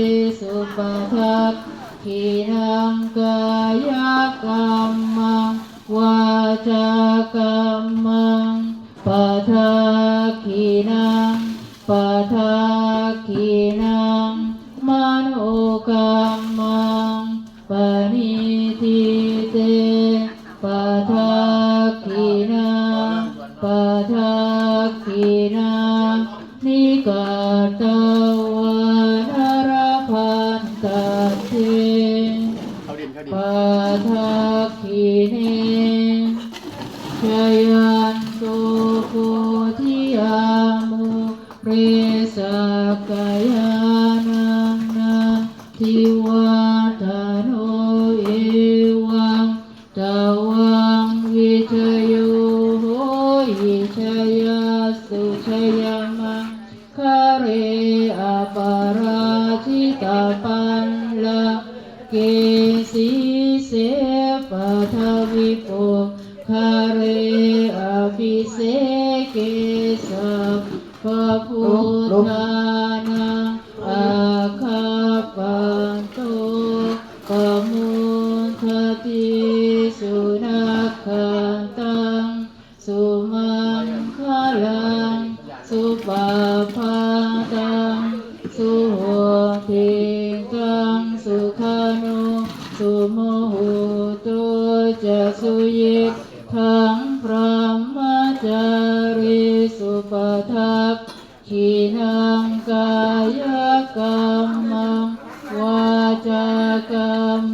สุปทักขีนังกายกรรมังวาจากรรมังปทักขีนังปทักขีนังมโนกรรมังปณิทิเตปทักขีนังปทักขีนังนิกาต ทักขีเนชยันตุปุทิยามุเรสกายานังนาทิวัฒโนเอวังตวังวิชโยโหยิชยาสุชยมังคาเรอปาราชิตาปันละเกสี เสปะทวิปุคาเรอภิเสเกสัพพะพุทธานังอาคาปันโตปะมุทติสุนัขขันตังสุมังคลังสุปาพาตังสุโหติกังสุขานุ สุโมหุตุจะสุยิทังพระมจาริสุปทักขีนังกายกรรมังวาจากรรม